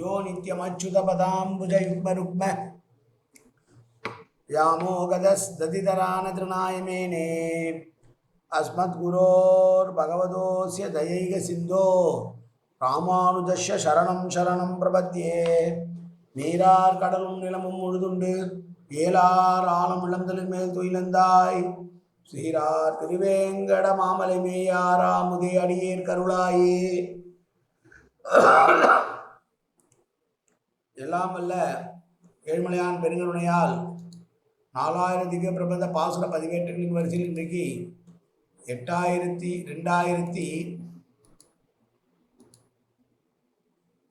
யோ நித்யமச்சுதபதாம்புஜயுக்மருக்ம व्यामोगदस्दतितरानतृणाय मेने अस्मद्गुरोर्भगवतोऽस्य दयैकसिन्धो ராமானுஜஸ்ய சரணம் சரணம் பிரபத்தியே நீரார் கடலும் நிலமும் முழுதுண்டு ஏலார் ஆலம் இளந்தலின் மேல் துயிலந்தாய் சீரார் திருவேங்கட மாமலை மேயாராமுதே அடியேர் கருளாயே எல்லாம் அல்ல ஏழ்மலையான் பெருங்கருணையால் நாலாயிரத்துக்கு பிரபந்த பாசுர பதிவேற்றுகளின் வரிசையில் இன்றைக்கு எட்டாயிரத்தி ரெண்டாயிரத்தி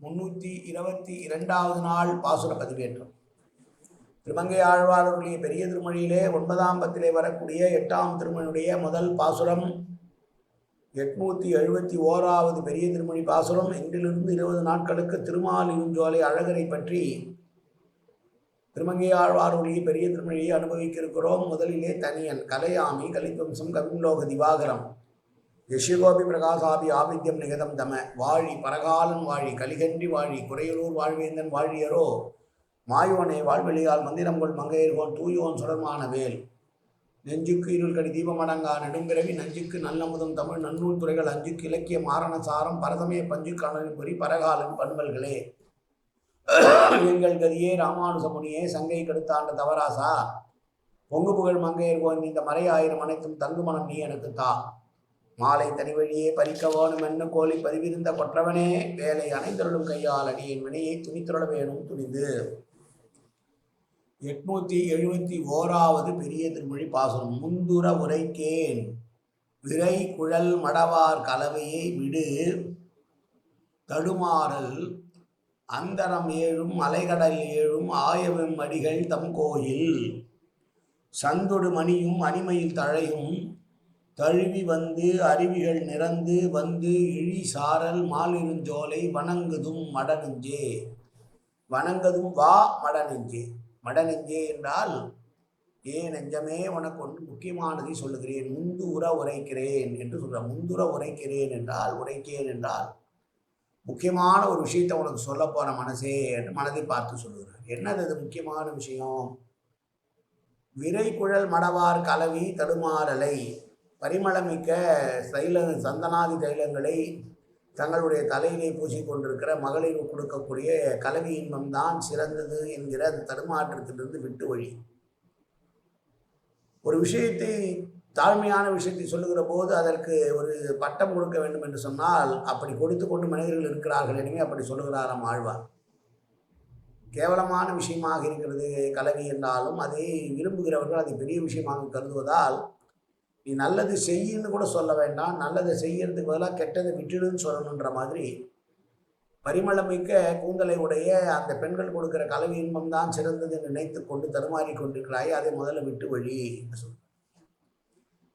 முன்னூற்றி இருபத்தி இரண்டாவது நாள் பாசுர பதிவேற்றம். திருமங்கை ஆழ்வார்களுடைய பெரிய திருமொழியிலே ஒன்பதாம் பத்திலே வரக்கூடிய எட்டாம் திருமொழியுடைய முதல் பாசுரம் எட்நூற்றி எழுபத்தி ஓராவது பெரிய திருமொழி பாசுரம் இன்றிலிருந்து இருபது நாட்களுக்கு திருமாலிருஞ்சோலை அழகரை பற்றி திருமங்கை ஆழ்வாருடைய பெரிய திருமொழியை அனுபவிக்க இருக்கிறோம் முதலிலே தனியன் கலையாமி கலித்வம்சம் கவிலோக திவாகரம் யஷிகோபி பிரகாசாபி ஆவித்யம் நிகதம் தம வாழி பரகாலன் வாழி கலிகன்றி வாழி குறையலூர் வாழ்வேந்தன் வாழியரோ மாயோனை வாழ்வெளியால் மந்திரம் கொள் மங்கையர்கோன் தூயோன் சுடர்மான வேல் நெஞ்சுக்கு இருள் கடி தீபமடங்கா நெடும்பிறவி நஞ்சுக்கு நல்லமுதம் தமிழ் நன்னூல் துறைகள் அஞ்சுக்கு இலக்கிய மாரண சாரம் பரதமே பஞ்சு கணலின் பொறி பரகாலன் பண்பல்களே எங்கள் கதியே ராமானுசமுனியே சங்கை கெடுத்தாண்ட தவராசா. பொங்கு புகழ் மங்கையர் மங்கையர்கோன் இந்த மறை ஆயிரம் அனைத்தும் தங்குமணம் நீ எனக்கு தா. மாலை தனி வழியே பறிக்க வேணும் என்ன கோழி பதிவிருந்த கொற்றவனே. வேலை அனைந்தருளும் கையால் அடியின் வினையை துணித்துருள வேணும் துணிந்து. எட்நூத்தி எழுபத்தி ஓராவது பெரிய திருமொழி பாசுரம். முந்துர உரைக்கேன் விரை குழல் மடவார் கலவையை விடு தடுமாறல் அந்தரம் ஏழும் அலைகடல் ஏழும் ஆயவம் அடிகள் தம் கோயில். சந்தொடு மணியும் அணிமையில் தழையும் தழுவி வந்து அருவிகள் நிறந்து வந்து இழி சாரல் மாலிருஞ்சோலை வணங்குதும் மடநெஞ்சே வணங்குதும் வா மடநெஞ்சே. மடநெஞ்சே என்றால் ஏ நெஞ்சமே உனக்கு ஒன்று முக்கியமானதை சொல்லுகிறேன். முந்து உர உரைக்கிறேன் என்று சொல்ற. முந்துர உரைக்கிறேன் என்றால் உரைக்கிறேன் என்றால் முக்கியமான ஒரு விஷயத்தை உனக்கு சொல்ல போற மனசே என்று மனதை பார்த்து சொல்லுகிறார். என்னது அது முக்கியமான விஷயம்? விரை குழல் மடவார் கலவி தடுமாறலை. பரிமளமிக்க தைல சந்தனாதி தைலங்களை தங்களுடைய தலையிலே பூசிக்கொண்டிருக்கிற மகளிர் கொடுக்கக்கூடிய கலவி இன்பம்தான் சிறந்தது என்கிற அந்த தடுமாற்றத்திலிருந்து விட்டு வழி. ஒரு விஷயத்தை தாழ்மையான விஷயத்தை சொல்லுகிற போது அதற்கு ஒரு பட்டம் கொடுக்க வேண்டும் என்று சொன்னால் அப்படி கொடுத்து கொண்டு மனிதர்கள் இருக்கிறார்கள் எனவே அப்படி சொல்லுகிறாராம் ஆழ்வார். கேவலமான விஷயமாக இருக்கிறது கலவி என்றாலும் அதை விரும்புகிறவர்கள் அதை பெரிய விஷயமாக கருதுவதால் நீ நல்லது செய்யின்னு கூட சொல்ல வேண்டாம். நல்லதை செய்யறதுக்கு பதிலாக கெட்டதை விட்டுடுன்னு சொல்லணுன்ற மாதிரி பரிமளமிக்க கூந்தலை உடைய அந்த பெண்கள் கொடுக்குற கலவி இன்பம் தான் சிறந்தது நினைத்து கொண்டு தருமாறி கொண்டிருக்கிறாய். அதை முதல்ல விட்டு வழி என்று சொல்.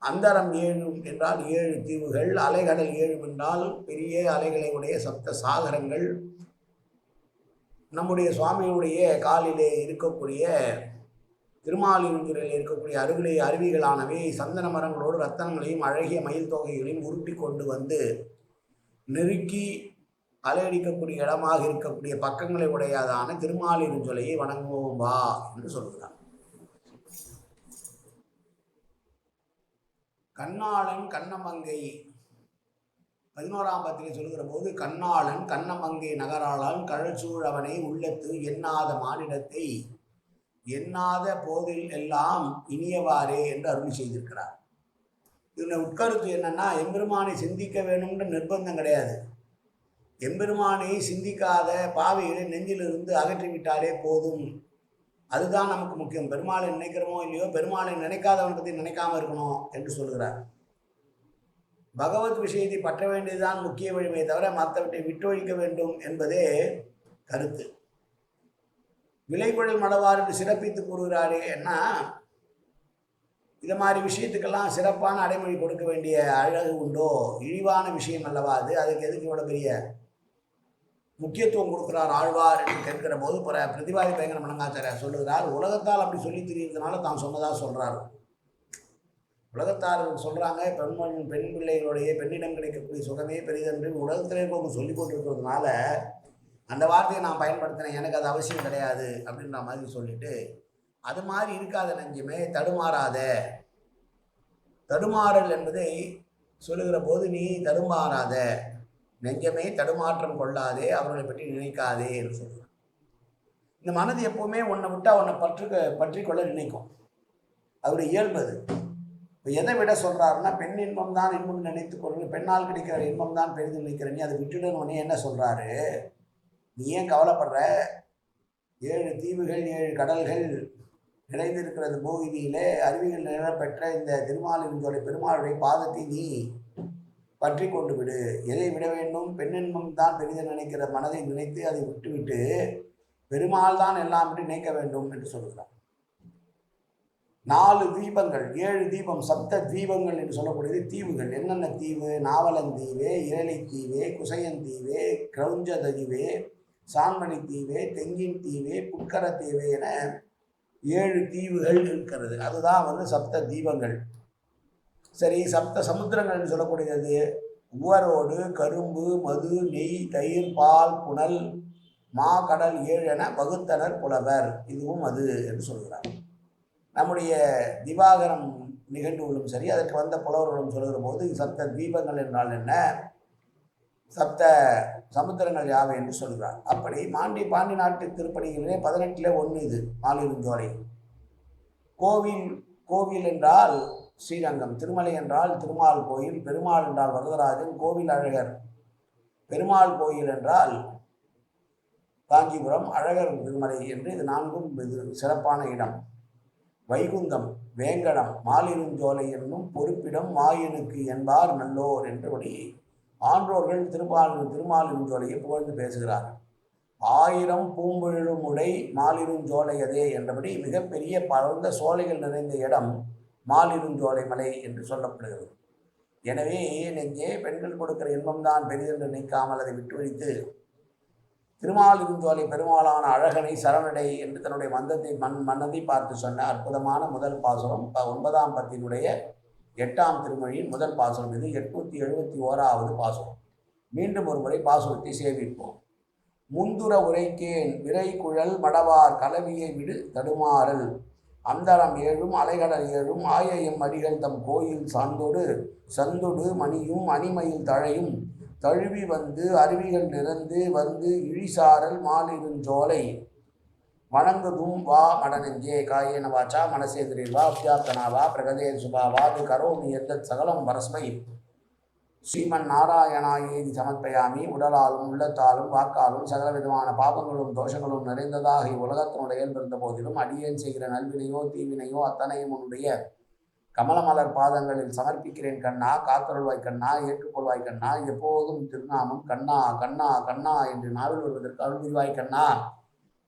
அந்தரம் ஏழும் என்றால் ஏழு தீவுகள் அலைகடல் ஏழும் என்றால் பெரிய அலைகளை உடைய சப்த சாகரங்கள். நம்முடைய சுவாமியுடைய காலிலே இருக்கக்கூடிய திருமாலிருந்துறையில் இருக்கக்கூடிய அருகிலே அருவிகளானவை சந்தன மரங்களோடு ரத்தனங்களையும் அழகிய மயில் தொகைகளையும் உருட்டி கொண்டு வந்து நெருக்கி அலையடிக்கக்கூடிய இடமாக இருக்கக்கூடிய பக்கங்களை உடையதான திருமாலிருஞ்சொலையை வணங்குவோம் வா என்று சொல்கிறார். கண்ணாளன் கண்ணமங்கை பதினோராம் பத்திரிகை சொல்கிற போது கண்ணாளன் கண்ணமங்கை நகராளான் கழச்சூழவனை உள்ளத்து எண்ணாத மானிடத்தை எண்ணாத போதில் எல்லாம் இனியவாறே என்று அருள் செய்திருக்கிறார். இதில் உட்கருத்து என்னன்னா எம்பெருமானை சிந்திக்க வேணும்ன்ற நிர்பந்தம் கிடையாது. எம்பெருமானை சிந்திக்காத பாவைகளை நெஞ்சிலிருந்து அகற்றிவிட்டாலே போதும். அதுதான் நமக்கு முக்கியம். பெருமாளை நினைக்கிறோமோ இல்லையோ பெருமாளை நினைக்காதவன் பற்றி நினைக்காம இருக்கணும் என்று சொல்கிறார். பகவத் விஷயத்தை பற்ற வேண்டியதுதான் முக்கிய வழிமை தவிர மற்றவற்றை விட்டொழிக்க வேண்டும் என்பதே கருத்து. விளைகுழல் மடவார் என்று சிறப்பித்து கூறுகிறாரே என்ன? இது மாதிரி விஷயத்துக்கெல்லாம் சிறப்பான அடைமொழி கொடுக்க வேண்டிய அழகு உண்டோ? இழிவான விஷயம் அல்லவா அது? அதுக்கு எதுக்கு இவ்வளோ பெரிய முக்கியத்துவம் கொடுக்கிறார் ஆழ்வார் என்று கேட்கிற போது பிற பிரதிபாதி பயங்கர மனங்காச்சாரியார் சொல்லுகிறார் உலகத்தால் அப்படி சொல்லி திரிகிறதுனால தான் சொன்னதாக சொல்கிறார் உலகத்தார் சொல்கிறாங்க பெண்மண் பெண் பிள்ளைகளுடைய பெண்ணிடம் கிடைக்கக்கூடிய சுகமே பெரிதென்று உலகத்திலே இருக்கவங்க சொல்லி கொண்டிருக்கிறதுனால அந்த வார்த்தையை நான் பயன்படுத்தினேன். எனக்கு அது அவசியம் கிடையாது அப்படின்ற மாதிரி சொல்லிட்டு அது மாதிரி இருக்காத நெஞ்சுமே தடுமாறாத. தடுமாறல் என்பதை சொல்லுகிற போது நீ தடுமாறாத. நெஞ்சமே தடுமாற்றம் கொள்ளாதே அவர்களை பற்றி நினைக்காதே என்று சொல்கிறான் இந்த மனது எப்பவுமே உன்னை விட்டா உன்னை பற்று பற்றி கொள்ள நினைக்கும். அவருடைய இயல்பது இப்போ எதை விட சொல்கிறாருன்னா பெண் இன்பம் தான் இன்பம் நினைத்து கொள்ளுங்க. பெண்ணால் கிடைக்கிற இன்பம் தான் பெரிதும் நினைக்கிற நீ அதை விட்டுடணுன்னே என்ன சொல்கிறாரு நீ ஏன் கவலைப்படுற? ஏழு தீவுகள் ஏழு கடல்கள் நிறைந்திருக்கிறது. பூவிதியிலே அருவிகள் நிறப்பெற்ற இந்த திருமாலிருந்தோலை பெருமாளுடைய பாதத்தை நீ பற்றி கொண்டு விடு. எதை விட வேண்டும்? பெண்ணின்பம் தான் பெரிதை நினைக்கிற மனதை நினைத்து அதை விட்டுவிட்டு பெருமாள் தான் எல்லாம் என்று நினைக்க வேண்டும் என்று சொல்கிறார் நாலு தீபங்கள் ஏழு தீபம் சப்த தீபங்கள் என்று சொல்லக்கூடியது தீவுகள். என்னென்ன தீவு? நாவலந்தீவு இரளித்தீவு குசையந்தீவு கிரௌஞ்சதீவு சான்மணி தீவு தெங்கின் தீவு புட்கர தீவு என ஏழு தீவுகள் இருக்கிறது. அதுதான் வந்து சப்த தீபங்கள். சரி சப்த சமுத்திரங்கள் சொல்லக்கூடியது உவரோடு கரும்பு மது நெய் தயிர் பால் புனல் மா கடல் ஏழு என வகுத்தனர் புலவர். இதுவும் அது என்று சொல்கிறார். நம்முடைய திவாகரம் நிகழ்வுகளும் சரி அதற்கு வந்த புலவர்களும் சொல்கிற போது சப்த தீபங்கள் என்றால் என்ன? சப்த சமுத்திரங்கள் யாவை என்று சொல்கிறார். அப்படி மாண்டி பாண்டி நாட்டு திருப்பணிகளிலே பதினெட்டில் ஒன்று இது மாலிருஞ்சோலை கோவில் கோவில் என்றால் ஸ்ரீரங்கம் திருமலை என்றால் திருமால் கோயில் பெருமாள் என்றால் வரதராஜன் கோவில் அழகர். பெருமாள் கோயில் என்றால் காஞ்சிபுரம் அழகர் திருமலை என்று இது நான்கும் இது சிறப்பான இடம். வைகுந்தம் வேங்கடம் மாலிருஞ்சோலை என்னும் பொறுப்பிடம் மாயனுக்கு என்பார் நல்லோர் என்றபடி ஆன்றோர்கள் திருமால் திருமாலிருஞ்சோலையை புகழ்ந்து பேசுகிறார் ஆயிரம் பூம்பொழிலும் உடை மாலிருஞ்சோலையதே என்றபடி மிகப்பெரிய பரந்த சோலைகள் நிறைந்த இடம் மாலிருஞ்சோலை மலை என்று சொல்லப்படுகிறது. எனவே நெஞ்சே பெண்கள் கொடுக்கிற இன்பம்தான் பெரிதென்று நினைக்காமல் அதை விட்டுவிட்டு திருமாலிருஞ்சோலை பெருமாளான அழகனை சரணடை என்று தன்னுடைய மந்தத்தை மண் மன்னதை பார்த்து சொன்ன அற்புதமான முதல் பாசுரம் ப- ஒன்பதாம் பத்தினுடைய எட்டாம் திருமொழியின் முதல் பாசுரம் இது. எட்நூத்தி எழுபத்தி ஓராவது பாசுரம். மீண்டும் ஒரு முறை பாசுரத்தை சேவிப்போம் முந்துர உரைக்கேன் விரை குழல் மடவார் கலவியை விடு தடுமாறல். அந்தரம் ஏழும் அலைகடல் ஏழும் ஆயையும் அடிகள் தம் கோயில் சார்ந்தோடு சந்தொடு மணியும் அணிமையில் தழையும். தழுவி வந்து அருவிகள் நிறந்து வந்து இழிசாரல் மாலிருஞ்சோலை வணங்குதும் வா மடனெஞ்சே காயேன வாச்சா? மனசேந்திரில் வா. அப்யாப்தனா பிரகதே சுபாவா து கரோமி எந்த சகலம் பரஸ்மை ஸ்ரீமன் நாராயணாயேதி சமர்ப்பயாமி. உடலாலும் உள்ளத்தாலும் வாக்காலும் சகல விதமான பாபங்களும் தோஷங்களும் நிறைந்ததாக இவ்வுலகத்தினுடைய இருந்த போதிலும் அடியேன் செய்கிற நல்வினையோ தீவினையோ அத்தனையும் உன்னுடைய கமலமலர் பாதங்களில் சமர்ப்பிக்கிறேன் கண்ணா. காத்தருள்வாய் கண்ணா. ஏற்றுக்கொள்வாய் கண்ணா. எப்போதும் திருநாமம் கண்ணா கண்ணா கண்ணா என்று நாவில் வருவதற்கு அருள்வாய் கண்ணா.